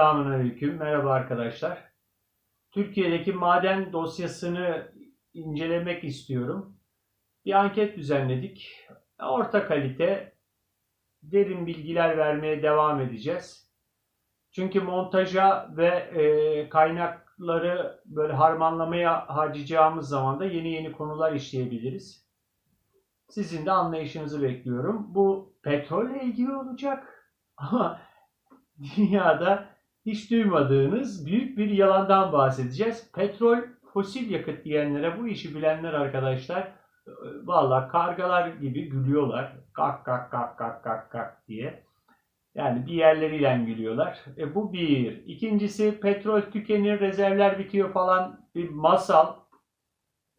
Selamünaleyküm. Merhaba arkadaşlar. Türkiye'deki maden dosyasını incelemek istiyorum. Bir anket düzenledik. Orta kalite, derin bilgiler vermeye devam edeceğiz. Çünkü montaja ve e, kaynakları böyle harmanlamaya harcayacağımız zaman da yeni yeni konular işleyebiliriz. Sizin de anlayışınızı bekliyorum. Bu petrolle ilgili olacak. Ama dünyada hiç duymadığınız büyük bir yalandan bahsedeceğiz. Petrol, fosil yakıt diyenlere bu işi bilenler arkadaşlar e, valla kargalar gibi gülüyorlar. Kak kak kak kak kak kak diye. Yani bir yerleriyle gülüyorlar. E bu bir. İkincisi petrol tükenir, rezervler bitiyor falan bir masal.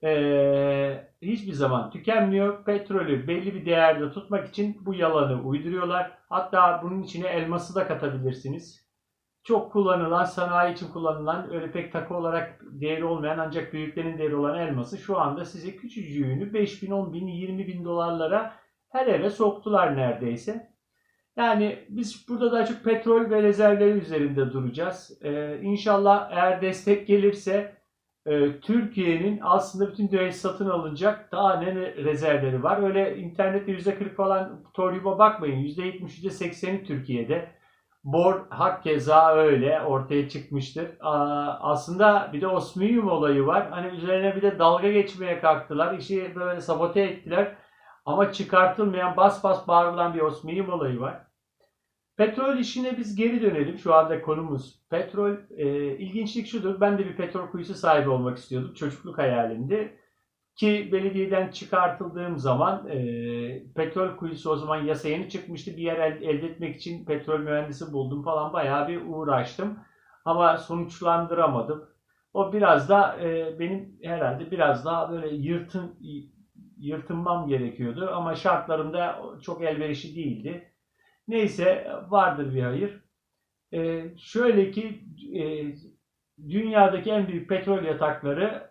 E, hiçbir zaman tükenmiyor. Petrolü belli bir değerde tutmak için bu yalanı uyduruyorlar. Hatta bunun içine elması da katabilirsiniz. Çok kullanılan, sanayi için kullanılan, öyle pek takı olarak değeri olmayan ancak büyüklerin değeri olan elması şu anda size küçücüğünü 5 bin, 10 bin, 20 bin dolarlara her eve soktular neredeyse. Yani biz burada daha çok petrol ve rezervleri üzerinde duracağız. Ee, inşallah eğer destek gelirse e, Türkiye'nin aslında bütün dünyayı satın alınacak daha ne rezervleri var. Öyle internette %40 falan toryuma bakmayın. %70, %80'i Türkiye'de. Bor hak keza öyle ortaya çıkmıştır. Aslında bir de osmium olayı var. Hani üzerine bir de dalga geçmeye kalktılar. İşi böyle sabote ettiler. Ama çıkartılmayan bas bas bağırılan bir osmium olayı var. Petrol işine biz geri dönelim. Şu anda konumuz petrol. E, ilginçlik şudur. Ben de bir petrol kuyusu sahibi olmak istiyordum. Çocukluk hayalimdi. Ki belediyeden çıkartıldığım zaman e, petrol kuyusu o zaman yasa yeni çıkmıştı. Bir yer el, elde etmek için petrol mühendisi buldum falan. Bayağı bir uğraştım. Ama sonuçlandıramadım. O biraz da e, benim herhalde biraz daha böyle yırtın yırtınmam gerekiyordu. Ama şartlarım da çok elverişli değildi. Neyse vardır bir hayır. Ee, şöyle ki e, dünyadaki en büyük petrol yatakları e,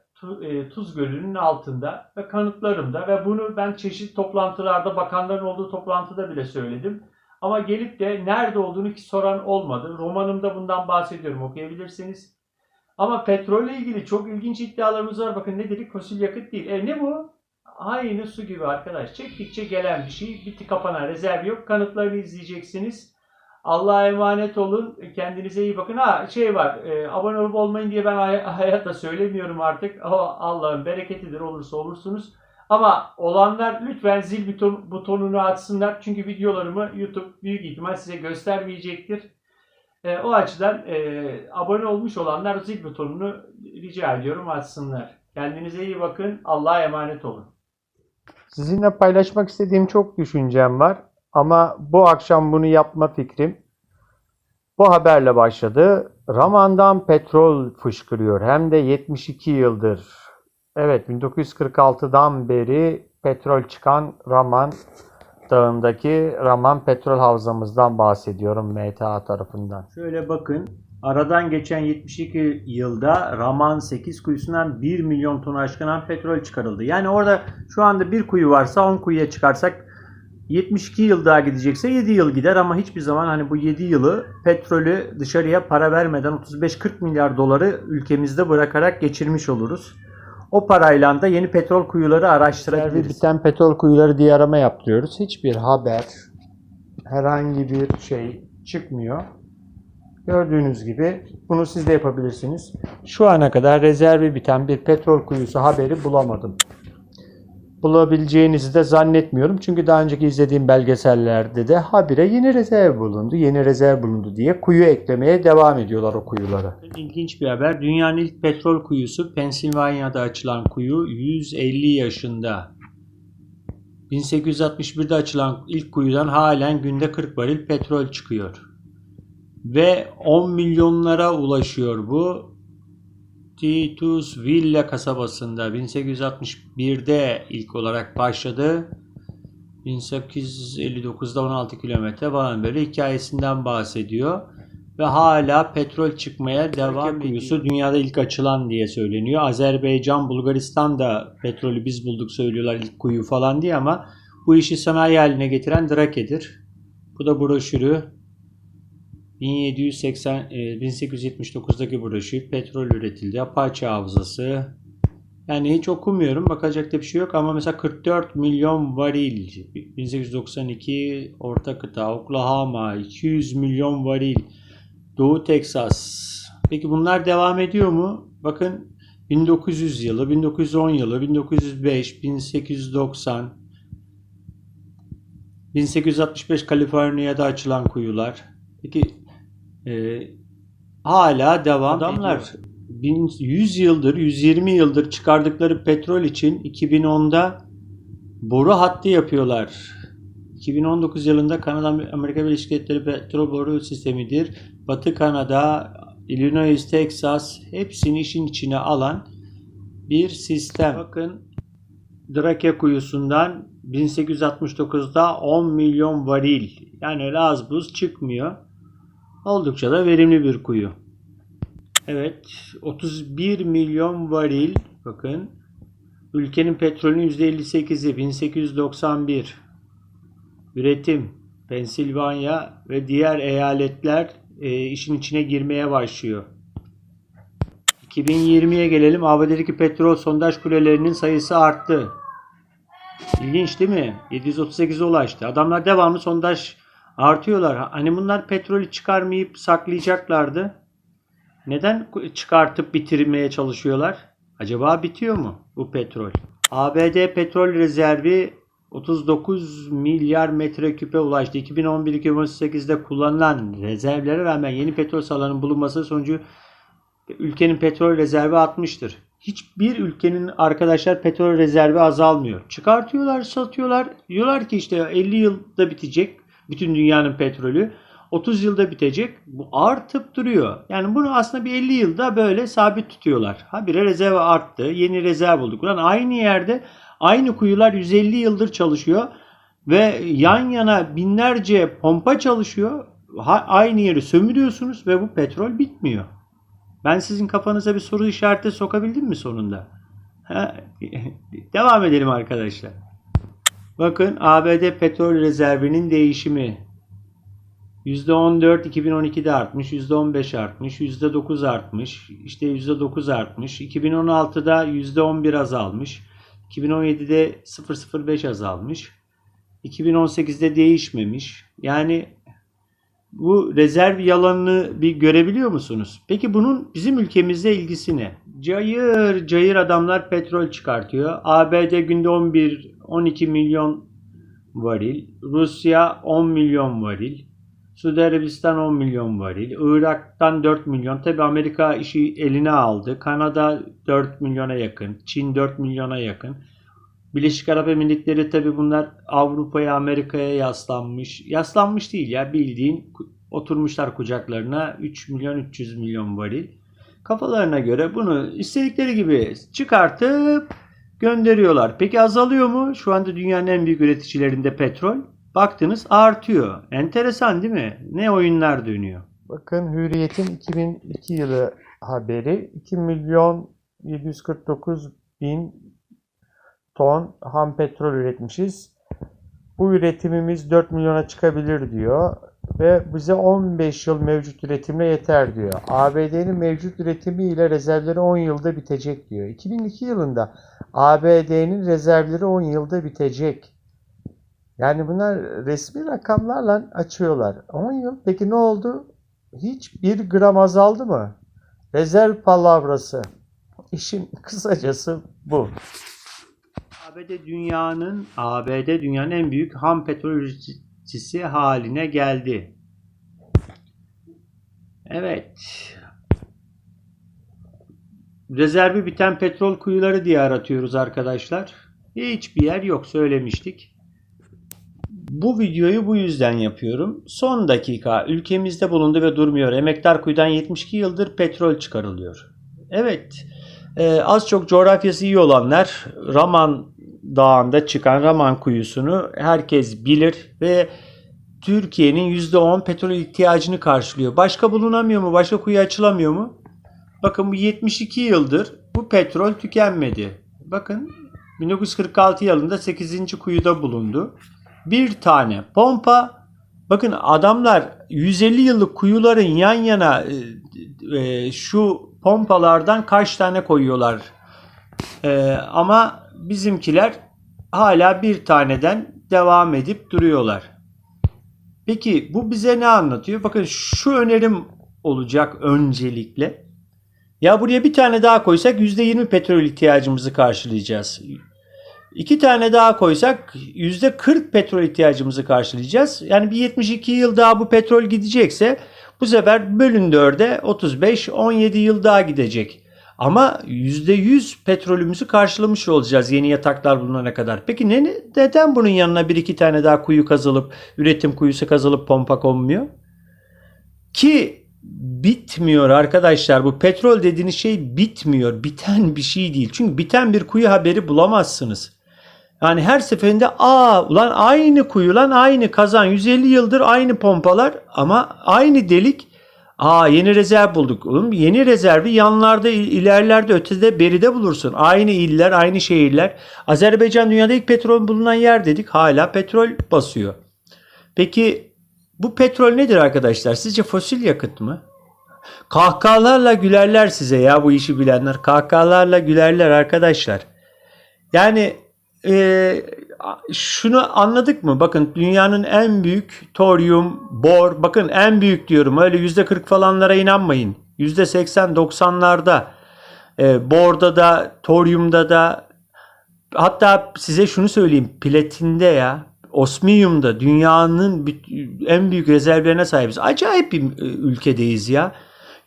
Tuz Gölü'nün altında ve kanıtlarımda ve bunu ben çeşitli toplantılarda bakanların olduğu toplantıda bile söyledim. Ama gelip de nerede olduğunu ki soran olmadı. Romanımda bundan bahsediyorum okuyabilirsiniz. Ama petrolle ilgili çok ilginç iddialarımız var. Bakın ne dedik? Fosil yakıt değil. E ne bu? Aynı su gibi arkadaş. Çektikçe gelen bir şey. Bitti kapanan rezerv yok. Kanıtlarını izleyeceksiniz. Allah'a emanet olun. Kendinize iyi bakın. Ha şey var. E, abone olup olmayın diye ben hay- hayatta söylemiyorum artık. O Allah'ın bereketidir. Olursa olursunuz. Ama olanlar lütfen zil buton, butonunu açsınlar. Çünkü videolarımı YouTube büyük ihtimal size göstermeyecektir. E, o açıdan e, abone olmuş olanlar zil butonunu rica ediyorum açsınlar. Kendinize iyi bakın. Allah'a emanet olun. Sizinle paylaşmak istediğim çok düşüncem var ama bu akşam bunu yapma fikrim bu haberle başladı. Raman'dan petrol fışkırıyor hem de 72 yıldır. Evet 1946'dan beri petrol çıkan Raman Dağı'ndaki Raman petrol havzamızdan bahsediyorum MTA tarafından. Şöyle bakın. Aradan geçen 72 yılda Raman 8 kuyusundan 1 milyon ton aşkınan petrol çıkarıldı. Yani orada şu anda bir kuyu varsa 10 kuyuya çıkarsak 72 yıl daha gidecekse 7 yıl gider ama hiçbir zaman hani bu 7 yılı petrolü dışarıya para vermeden 35-40 milyar doları ülkemizde bırakarak geçirmiş oluruz. O parayla da yeni petrol kuyuları araştırabiliriz. biten petrol kuyuları diye arama yaptırıyoruz. Hiçbir haber, herhangi bir şey çıkmıyor. Gördüğünüz gibi bunu siz de yapabilirsiniz. Şu ana kadar rezervi biten bir petrol kuyusu haberi bulamadım. Bulabileceğinizi de zannetmiyorum. Çünkü daha önceki izlediğim belgesellerde de habire yeni rezerv bulundu, yeni rezerv bulundu diye kuyu eklemeye devam ediyorlar o kuyulara. İlginç bir haber. Dünyanın ilk petrol kuyusu Pensilvanya'da açılan kuyu 150 yaşında. 1861'de açılan ilk kuyudan halen günde 40 varil petrol çıkıyor. Ve 10 milyonlara ulaşıyor bu. Titus Villa kasabasında 1861'de ilk olarak başladı. 1859'da 16 kilometre falan böyle hikayesinden bahsediyor. Ve hala petrol çıkmaya devam kuyusu dünyada ilk açılan diye söyleniyor. Azerbaycan, Bulgaristan da petrolü biz bulduk söylüyorlar ilk kuyu falan diye ama bu işi sanayi haline getiren Drake'dir. Bu da broşürü. 1780 e, 1879'daki broşür petrol üretildi. Apache havzası. Yani hiç okumuyorum. Bakacak da bir şey yok ama mesela 44 milyon varil 1892 Orta Kıta Oklahoma 200 milyon varil Doğu Teksas. Peki bunlar devam ediyor mu? Bakın 1900 yılı, 1910 yılı, 1905, 1890, 1865 Kaliforniya'da açılan kuyular. Peki e, hala devam Adamlar ediyor. 100 yıldır, 120 yıldır çıkardıkları petrol için 2010'da boru hattı yapıyorlar. 2019 yılında Kanada Amerika Birleşik Devletleri petrol boru sistemidir. Batı Kanada, Illinois, Texas hepsini işin içine alan bir sistem. Bakın Drake kuyusundan 1869'da 10 milyon varil yani öyle az buz çıkmıyor. Oldukça da verimli bir kuyu. Evet 31 milyon varil bakın ülkenin petrolünün %58'i 1891 üretim Pensilvanya ve diğer eyaletler e, işin içine girmeye başlıyor. 2020'ye gelelim. ABD'deki petrol sondaj kulelerinin sayısı arttı. İlginç değil mi? 738'e ulaştı. Adamlar devamlı sondaj artıyorlar. Hani bunlar petrolü çıkarmayıp saklayacaklardı. Neden çıkartıp bitirmeye çalışıyorlar? Acaba bitiyor mu bu petrol? ABD petrol rezervi 39 milyar metreküpe ulaştı. 2011-2018'de kullanılan rezervlere rağmen yeni petrol sahalarının bulunması sonucu ülkenin petrol rezervi artmıştır. Hiçbir ülkenin arkadaşlar petrol rezervi azalmıyor. Çıkartıyorlar, satıyorlar. Diyorlar ki işte 50 yılda bitecek bütün dünyanın petrolü. 30 yılda bitecek. Bu artıp duruyor. Yani bunu aslında bir 50 yılda böyle sabit tutuyorlar. Habire rezerv arttı. Yeni rezerv bulduk. Ulan aynı yerde aynı kuyular 150 yıldır çalışıyor. Ve yan yana binlerce pompa çalışıyor. Ha- aynı yeri sömürüyorsunuz ve bu petrol bitmiyor. Ben sizin kafanıza bir soru işareti sokabildim mi sonunda? Ha, Devam edelim arkadaşlar. Bakın ABD petrol rezervinin değişimi. %14 2012'de artmış, %15 artmış, %9 artmış, işte %9 artmış. 2016'da %11 azalmış. 2017'de 0.05 azalmış. 2018'de değişmemiş. Yani bu rezerv yalanını bir görebiliyor musunuz? Peki bunun bizim ülkemizde ilgisi ne? Cayır cayır adamlar petrol çıkartıyor. ABD günde 11 12 milyon varil, Rusya 10 milyon varil, Suudi Arabistan 10 milyon varil, Irak'tan 4 milyon. Tabi Amerika işi eline aldı. Kanada 4 milyona yakın, Çin 4 milyona yakın. Birleşik Arap Emirlikleri tabi bunlar Avrupa'ya, Amerika'ya yaslanmış. Yaslanmış değil ya bildiğin oturmuşlar kucaklarına 3 milyon 300 milyon varil. Kafalarına göre bunu istedikleri gibi çıkartıp gönderiyorlar. Peki azalıyor mu? Şu anda dünyanın en büyük üreticilerinde petrol. Baktınız artıyor. Enteresan değil mi? Ne oyunlar dönüyor. Bakın Hürriyet'in 2002 yılı haberi 2 milyon 749 bin ton ham petrol üretmişiz. Bu üretimimiz 4 milyona çıkabilir diyor ve bize 15 yıl mevcut üretimle yeter diyor. ABD'nin mevcut üretimi ile rezervleri 10 yılda bitecek diyor. 2002 yılında ABD'nin rezervleri 10 yılda bitecek. Yani bunlar resmi rakamlarla açıyorlar. 10 yıl. Peki ne oldu? Hiç bir gram azaldı mı? Rezerv palavrası. İşin kısacası bu. ABD dünyanın ABD dünyanın en büyük ham petrol üreticisi haline geldi. Evet. Rezervi biten petrol kuyuları diye aratıyoruz arkadaşlar. Hiçbir yer yok söylemiştik. Bu videoyu bu yüzden yapıyorum. Son dakika ülkemizde bulundu ve durmuyor. Emektar kuyudan 72 yıldır petrol çıkarılıyor. Evet. e, az çok coğrafyası iyi olanlar Raman Dağı'nda çıkan Raman kuyusunu herkes bilir ve Türkiye'nin %10 petrol ihtiyacını karşılıyor. Başka bulunamıyor mu? Başka kuyu açılamıyor mu? Bakın bu 72 yıldır bu petrol tükenmedi. Bakın 1946 yılında 8. kuyuda bulundu. Bir tane pompa Bakın adamlar 150 yıllık kuyuların yan yana e, e, şu pompalardan kaç tane koyuyorlar. E, ama bizimkiler hala bir taneden devam edip duruyorlar. Peki bu bize ne anlatıyor? Bakın şu önerim olacak öncelikle. Ya buraya bir tane daha koysak %20 petrol ihtiyacımızı karşılayacağız. İki tane daha koysak %40 petrol ihtiyacımızı karşılayacağız. Yani bir 72 yıl daha bu petrol gidecekse bu sefer bölün 4'e 35-17 yıl daha gidecek. Ama %100 petrolümüzü karşılamış olacağız yeni yataklar bulunana kadar. Peki ne, neden bunun yanına bir iki tane daha kuyu kazılıp, üretim kuyusu kazılıp pompa konmuyor? Ki bitmiyor arkadaşlar. Bu petrol dediğiniz şey bitmiyor. Biten bir şey değil. Çünkü biten bir kuyu haberi bulamazsınız. Yani her seferinde aa ulan aynı kuyu lan aynı kazan 150 yıldır aynı pompalar ama aynı delik aa yeni rezerv bulduk. Oğlum yeni rezervi yanlarda il- ilerlerde ötede beride bulursun. Aynı iller aynı şehirler. Azerbaycan dünyada ilk petrol bulunan yer dedik hala petrol basıyor. Peki bu petrol nedir arkadaşlar? Sizce fosil yakıt mı? Kahkahalarla gülerler size ya bu işi bilenler. Kahkahalarla gülerler arkadaşlar. Yani e, şunu anladık mı? Bakın dünyanın en büyük toryum, bor. Bakın en büyük diyorum. Öyle yüzde 40 falanlara inanmayın. Yüzde 80-90'larda. E, borda da, toryumda da. Hatta size şunu söyleyeyim. Platinde ya. Osmiyum'da dünyanın en büyük rezervlerine sahibiz. Acayip bir e, ülkedeyiz ya.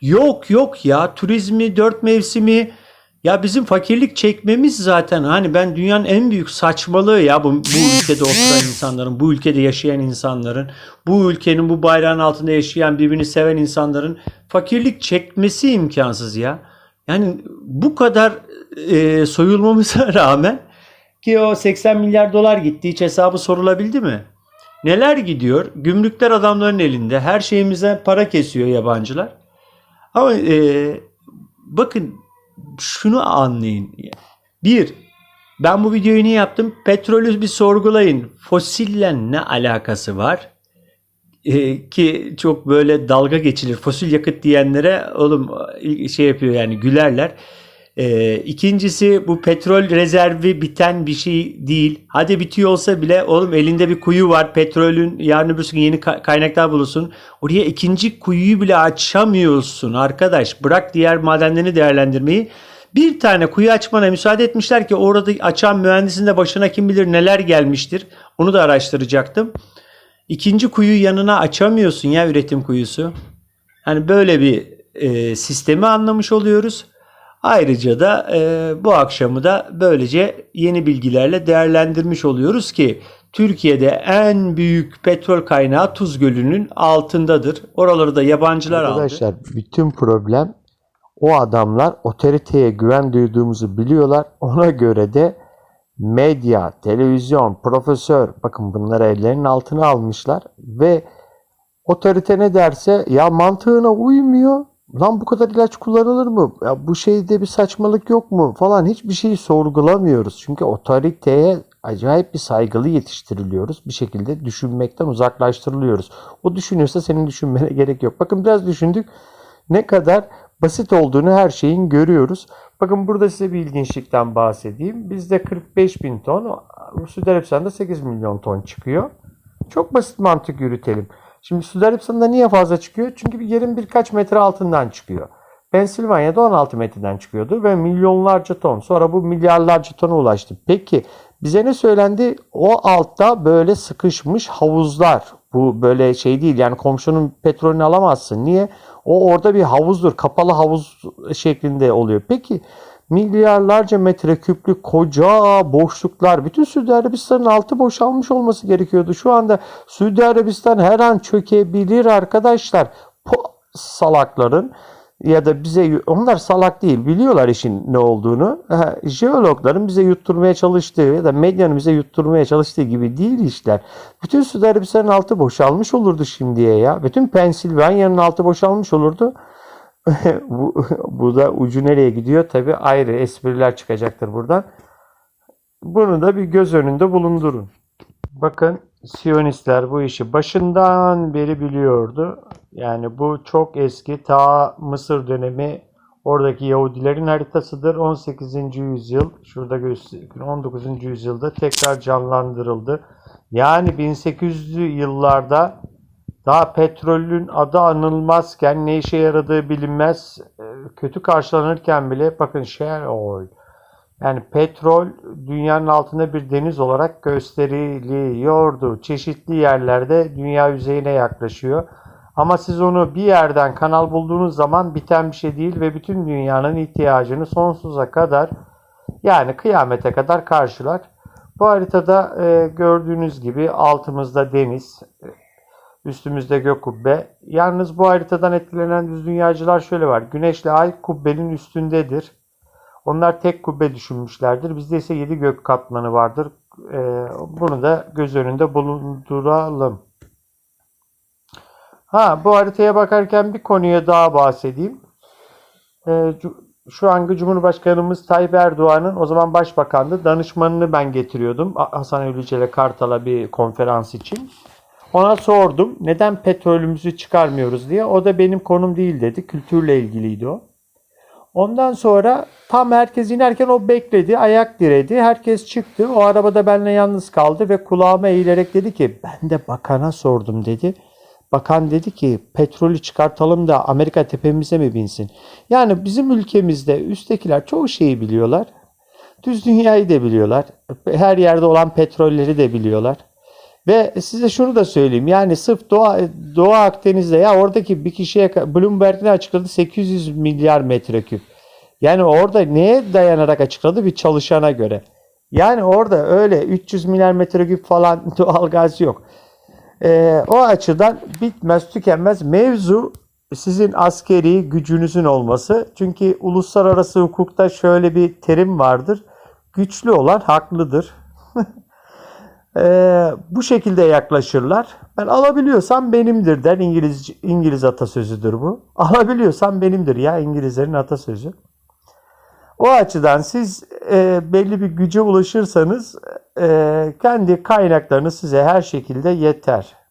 Yok yok ya turizmi, dört mevsimi ya bizim fakirlik çekmemiz zaten hani ben dünyanın en büyük saçmalığı ya bu, bu ülkede oturan insanların, bu ülkede yaşayan insanların, bu ülkenin bu bayrağın altında yaşayan birbirini seven insanların fakirlik çekmesi imkansız ya. Yani bu kadar e, soyulmamıza rağmen ki o 80 milyar dolar gitti hiç hesabı sorulabildi mi? Neler gidiyor? Gümrükler adamların elinde. Her şeyimize para kesiyor yabancılar. Ama e, bakın şunu anlayın. Bir, ben bu videoyu niye yaptım? Petrolü bir sorgulayın. Fosille ne alakası var? E, ki çok böyle dalga geçilir. Fosil yakıt diyenlere oğlum şey yapıyor yani gülerler. E, ikincisi bu petrol rezervi biten bir şey değil. Hadi bitiyor olsa bile oğlum elinde bir kuyu var. Petrolün yarın öbür gün yeni ka- kaynaklar bulursun. Oraya ikinci kuyuyu bile açamıyorsun arkadaş. Bırak diğer madenlerini değerlendirmeyi. Bir tane kuyu açmana müsaade etmişler ki orada açan mühendisin de başına kim bilir neler gelmiştir. Onu da araştıracaktım. İkinci kuyu yanına açamıyorsun ya üretim kuyusu. Hani böyle bir e, sistemi anlamış oluyoruz. Ayrıca da e, bu akşamı da böylece yeni bilgilerle değerlendirmiş oluyoruz ki Türkiye'de en büyük petrol kaynağı Tuz Gölü'nün altındadır. Oraları da yabancılar aldı. Arkadaşlar bütün problem o adamlar otoriteye güven duyduğumuzu biliyorlar. Ona göre de medya, televizyon, profesör bakın bunları ellerinin altına almışlar ve otorite ne derse ya mantığına uymuyor. Lan bu kadar ilaç kullanılır mı? Ya bu şeyde bir saçmalık yok mu? Falan hiçbir şeyi sorgulamıyoruz. Çünkü otoriteye acayip bir saygılı yetiştiriliyoruz. Bir şekilde düşünmekten uzaklaştırılıyoruz. O düşünüyorsa senin düşünmene gerek yok. Bakın biraz düşündük. Ne kadar basit olduğunu her şeyin görüyoruz. Bakın burada size bir ilginçlikten bahsedeyim. Bizde 45 bin ton, Suudi Arabistan'da 8 milyon ton çıkıyor. Çok basit mantık yürütelim. Şimdi Suudi Arabistan'da niye fazla çıkıyor? Çünkü bir yerin birkaç metre altından çıkıyor. Pensilvanya'da 16 metreden çıkıyordu ve milyonlarca ton. Sonra bu milyarlarca tona ulaştı. Peki bize ne söylendi? O altta böyle sıkışmış havuzlar. Bu böyle şey değil yani komşunun petrolünü alamazsın. Niye? O orada bir havuzdur. Kapalı havuz şeklinde oluyor. Peki milyarlarca metreküplük koca boşluklar. Bütün Suudi Arabistan'ın altı boşalmış olması gerekiyordu. Şu anda Suudi Arabistan her an çökebilir arkadaşlar. Bu salakların ya da bize onlar salak değil biliyorlar işin ne olduğunu. Ha, Jeologların bize yutturmaya çalıştığı ya da medyanın bize yutturmaya çalıştığı gibi değil işler. Bütün Suudi Arabistan'ın altı boşalmış olurdu şimdiye ya. Bütün Pensilvanya'nın altı boşalmış olurdu. bu, bu da ucu nereye gidiyor? Tabi ayrı espriler çıkacaktır buradan. Bunu da bir göz önünde bulundurun. Bakın Siyonistler bu işi başından beri biliyordu. Yani bu çok eski ta Mısır dönemi oradaki Yahudilerin haritasıdır. 18. yüzyıl şurada gösteriyor. 19. yüzyılda tekrar canlandırıldı. Yani 1800'lü yıllarda daha petrolün adı anılmazken ne işe yaradığı bilinmez e, kötü karşılanırken bile bakın shale oil yani petrol dünyanın altında bir deniz olarak gösteriliyordu. Çeşitli yerlerde dünya yüzeyine yaklaşıyor. Ama siz onu bir yerden kanal bulduğunuz zaman biten bir şey değil ve bütün dünyanın ihtiyacını sonsuza kadar yani kıyamete kadar karşılar. Bu haritada e, gördüğünüz gibi altımızda deniz, üstümüzde gök kubbe. Yalnız bu haritadan etkilenen düz dünyacılar şöyle var. Güneşle ay kubbenin üstündedir. Onlar tek kubbe düşünmüşlerdir. Bizde ise 7 gök katmanı vardır. Ee, bunu da göz önünde bulunduralım. Ha bu haritaya bakarken bir konuya daha bahsedeyim. Ee, şu anki Cumhurbaşkanımız Tayyip Erdoğan'ın o zaman başbakandı. Danışmanını ben getiriyordum. Hasan Ölüçel'e Kartal'a bir konferans için. Ona sordum neden petrolümüzü çıkarmıyoruz diye. O da benim konum değil dedi. Kültürle ilgiliydi o. Ondan sonra tam herkes inerken o bekledi, ayak diredi. Herkes çıktı. O arabada benimle yalnız kaldı ve kulağıma eğilerek dedi ki ben de bakana sordum dedi. Bakan dedi ki petrolü çıkartalım da Amerika tepemize mi binsin? Yani bizim ülkemizde üsttekiler çoğu şeyi biliyorlar. Düz dünyayı da biliyorlar. Her yerde olan petrolleri de biliyorlar. Ve size şunu da söyleyeyim. Yani sırf Doğu, Doğu Akdeniz'de ya oradaki bir kişiye Bloomberg ne açıkladı? 800 milyar metreküp. Yani orada neye dayanarak açıkladı? Bir çalışana göre. Yani orada öyle 300 milyar metreküp falan doğal gaz yok. Ee, o açıdan bitmez tükenmez mevzu sizin askeri gücünüzün olması. Çünkü uluslararası hukukta şöyle bir terim vardır. Güçlü olan haklıdır. Ee, bu şekilde yaklaşırlar. Ben alabiliyorsam benimdir der. İngiliz İngiliz atasözüdür bu. Alabiliyorsam benimdir ya İngilizlerin atasözü. O açıdan siz e, belli bir güce ulaşırsanız e, kendi kaynaklarınız size her şekilde yeter.